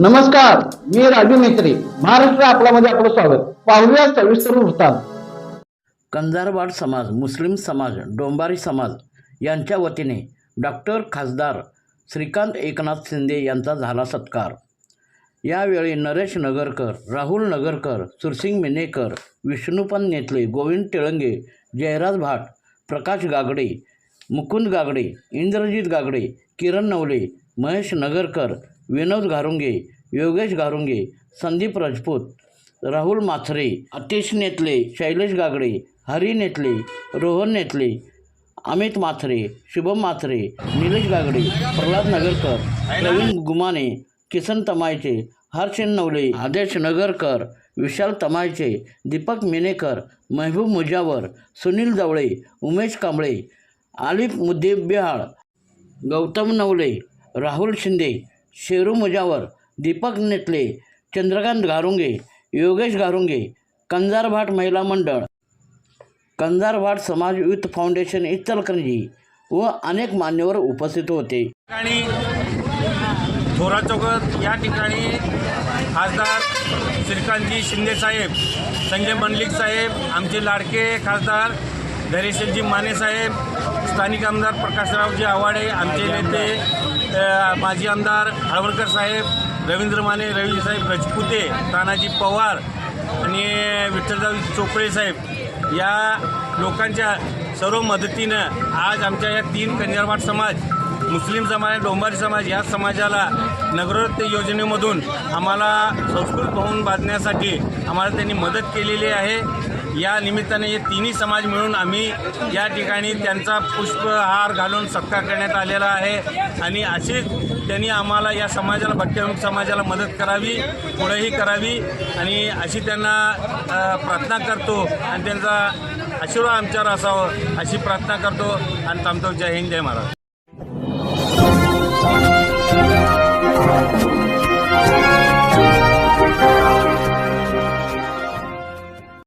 नमस्कार मी राजू मेत्री महाराष्ट्र आपल्यामध्ये आपलं स्वागत. पाहूया सविस्तर वृत्तांत. कंजारवाड समाज मुस्लिम समाज डोंबारी समाज यांच्या वतीने डॉक्टर खासदार श्रीकांत एकनाथ शिंदे यांचा झाला सत्कार. यावेळी नरेश नगरकर राहुल नगरकर सुरसिंग मिनेकर विष्णुपन नेतले गोविंद टिळंगे जयराज भाट प्रकाश गागडे मुकुंद गागडे इंद्रजित गागडे किरण नवले महेश नगरकर विनोद घारुंगे योगेश घारुंगे संदीप राजपूत राहुल माथरे अतिश नेतले शैलेश गागडे हरी नेतले रोहन नेतले अमित माथरे शुभम माथरे निलेश गागडे प्रल्हाद नगरकर प्रवीण गुमाने किसन तमायचे हर्षन नवले आदेश नगरकर विशाल तमायचे दीपक मिनेकर महबूब मुजावर सुनील जवळे उमेश कांबळे आलिफ मुद्देबिहाळ गौतम नवले राहुल शिंदे शेरू मुजावर दीपक नेतले चंद्रकांत घारुंगे योगेश घारुंगे कंजारभाट महिला मंडळ कंजारभाट समाज युथ फाउंडेशन इचलकरंजी व अनेक मान्यवर उपस्थित होते. आणि थोरा चौकात या ठिकाणी खासदार श्रीकांतजी शिंदे साहेब संजय मंडलिक साहेब आमचे लाडके खासदार धैर्यशीलजी माने साहेब स्थानिक आमदार प्रकाशरावजी आवाडे आमचे नेते माजी आमदार हळवणकर साहेब रवींद्र माने रवीसाहेब साहेब रजपुते तानाजी पवार आणि विठ्ठलराव चोपडे साहेब या लोकांच्या सर्व मदतीनं आज आमच्या या तीन कंजारवाड समाज मुस्लिम समाज डोंबारी समाज या समाजाला नगरोत्त योजनेमधून आम्हाला संस्कृत भवन बांधण्यासाठी आम्हाला त्यांनी मदत केलेली आहे. या निमित्ताने हे तिन्ही समाज मिळून आम्ही या ठिकाणी त्यांचा पुष्पहार घालून सत्कार करण्यात आलेला आहे. आणि अशीच त्यांनी आम्हाला या समाजाला भट्ट्यामुख समाजाला मदत करावी पुढेही करावी. आणि अशी त्यांना प्रार्थना करतो आणि त्यांचा आशीर्वाद आमच्यावर असावं अशी प्रार्थना करतो. आणि थांबतो. जय हिंद जय महाराज